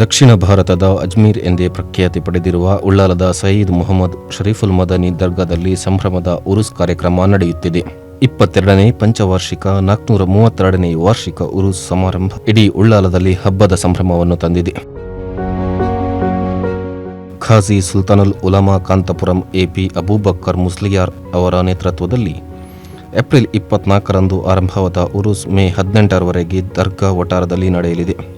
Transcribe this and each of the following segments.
ದಕ್ಷಿಣ ಭಾರತದ ಅಜ್ಮೀರ್ ಎಂದೇ ಪ್ರಖ್ಯಾತಿ ಪಡೆದಿರುವ ಉಳ್ಳಾಲದ ಸಯೀದ್ ಮೊಹಮ್ಮದ್ ಶರೀಫುಲ್ ಮದನಿ ದರ್ಗಾದಲ್ಲಿ ಸಂಭ್ರಮದ ಉರುಸ್ ಕಾರ್ಯಕ್ರಮ ನಡೆಯುತ್ತಿದೆ. ಇಪ್ಪತ್ತೆರಡನೇ ಪಂಚವಾರ್ಷಿಕ, ನಾಲ್ಕುನೂರ ಮೂವತ್ತೆರಡನೇ ವಾರ್ಷಿಕ ಉರುಸ್ ಸಮಾರಂಭ ಇಡೀ ಉಳ್ಳಾಲದಲ್ಲಿ ಹಬ್ಬದ ಸಂಭ್ರಮವನ್ನು ತಂದಿದೆ. ಖಾಜಿ ಸುಲ್ತಾನುಲ್ ಉಲಮಾ ಕಾಂತಪುರಂ ಎಪಿ ಅಬೂಬಕ್ಕರ್ ಮುಸ್ಲಿಯಾರ್ ಅವರ ನೇತೃತ್ವದಲ್ಲಿ ಏಪ್ರಿಲ್ ಇಪ್ಪತ್ನಾಲ್ಕರಂದು ಆರಂಭವಾದ ಉರುಸ್ ಮೇ ಹದಿನೆಂಟರವರೆಗೆ ದರ್ಗಾ ವಟಾರದಲ್ಲಿ ನಡೆಯಲಿದೆ.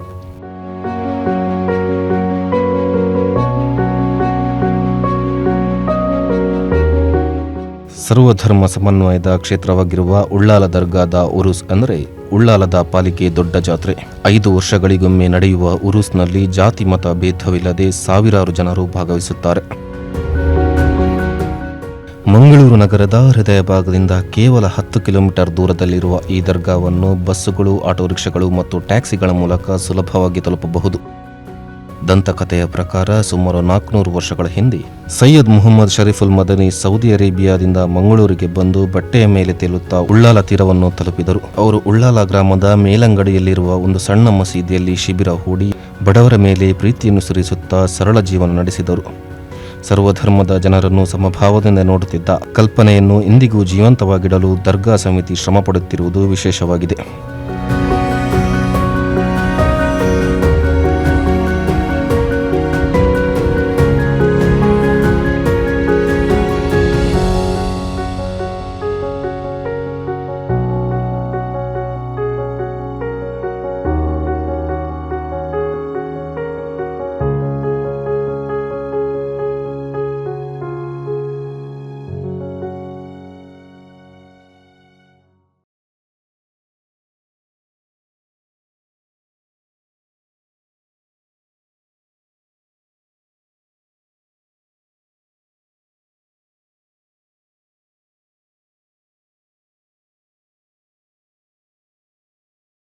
ಸರ್ವಧರ್ಮ ಸಮನ್ವಯದ ಕ್ಷೇತ್ರವಾಗಿರುವ ಉಳ್ಳಾಲ ದರ್ಗಾದ ಉರುಸ್ ಅಂದರೆ ಉಳ್ಳಾಲದ ಪಾಲಿಕೆ ದೊಡ್ಡ ಜಾತ್ರೆ. ಐದು ವರ್ಷಗಳಿಗೊಮ್ಮೆ ನಡೆಯುವ ಉರುಸ್ನಲ್ಲಿ ಜಾತಿ ಮತ ಭೇದವಿಲ್ಲದೆ ಸಾವಿರಾರು ಜನರು ಭಾಗವಹಿಸುತ್ತಾರೆ. ಮಂಗಳೂರು ನಗರದ ಹೃದಯ ಭಾಗದಿಂದ ಕೇವಲ ಹತ್ತು ಕಿಲೋಮೀಟರ್ ದೂರದಲ್ಲಿರುವ ಈ ದರ್ಗಾವನ್ನು ಬಸ್ಸುಗಳು, ಆಟೋ ರಿಕ್ಷಾಗಳು ಮತ್ತು ಟ್ಯಾಕ್ಸಿಗಳ ಮೂಲಕ ಸುಲಭವಾಗಿ ತಲುಪಬಹುದು. ದಂತಕಥೆಯ ಪ್ರಕಾರ ಸುಮಾರು ನಾಲ್ಕುನೂರು ವರ್ಷಗಳ ಹಿಂದೆ ಸೈಯದ್ ಮುಹಮ್ಮದ್ ಶರೀಫುಲ್ ಮದನಿ ಸೌದಿ ಅರೇಬಿಯಾದಿಂದ ಮಂಗಳೂರಿಗೆ ಬಂದು ಬಟ್ಟೆಯ ಮೇಲೆ ತೇಲುತ್ತಾ ಉಳ್ಳಾಲ ತೀರವನ್ನು ತಲುಪಿದರು. ಅವರು ಉಳ್ಳಾಲ ಗ್ರಾಮದ ಮೇಲಂಗಡಿಯಲ್ಲಿರುವ ಒಂದು ಸಣ್ಣ ಮಸೀದಿಯಲ್ಲಿ ಶಿಬಿರ ಹೂಡಿ ಬಡವರ ಮೇಲೆ ಪ್ರೀತಿಯನ್ನು ಸುರಿಸುತ್ತಾ ಸರಳ ಜೀವನ ನಡೆಸಿದರು. ಸರ್ವಧರ್ಮದ ಜನರನ್ನು ಸಮಭಾವದಿಂದ ನೋಡುತ್ತಿದ್ದ ಕಲ್ಪನೆಯನ್ನು ಇಂದಿಗೂ ಜೀವಂತವಾಗಿಡಲು ದರ್ಗಾ ಸಮಿತಿ ಶ್ರಮಪಡುತ್ತಿರುವುದು ವಿಶೇಷವಾಗಿದೆ.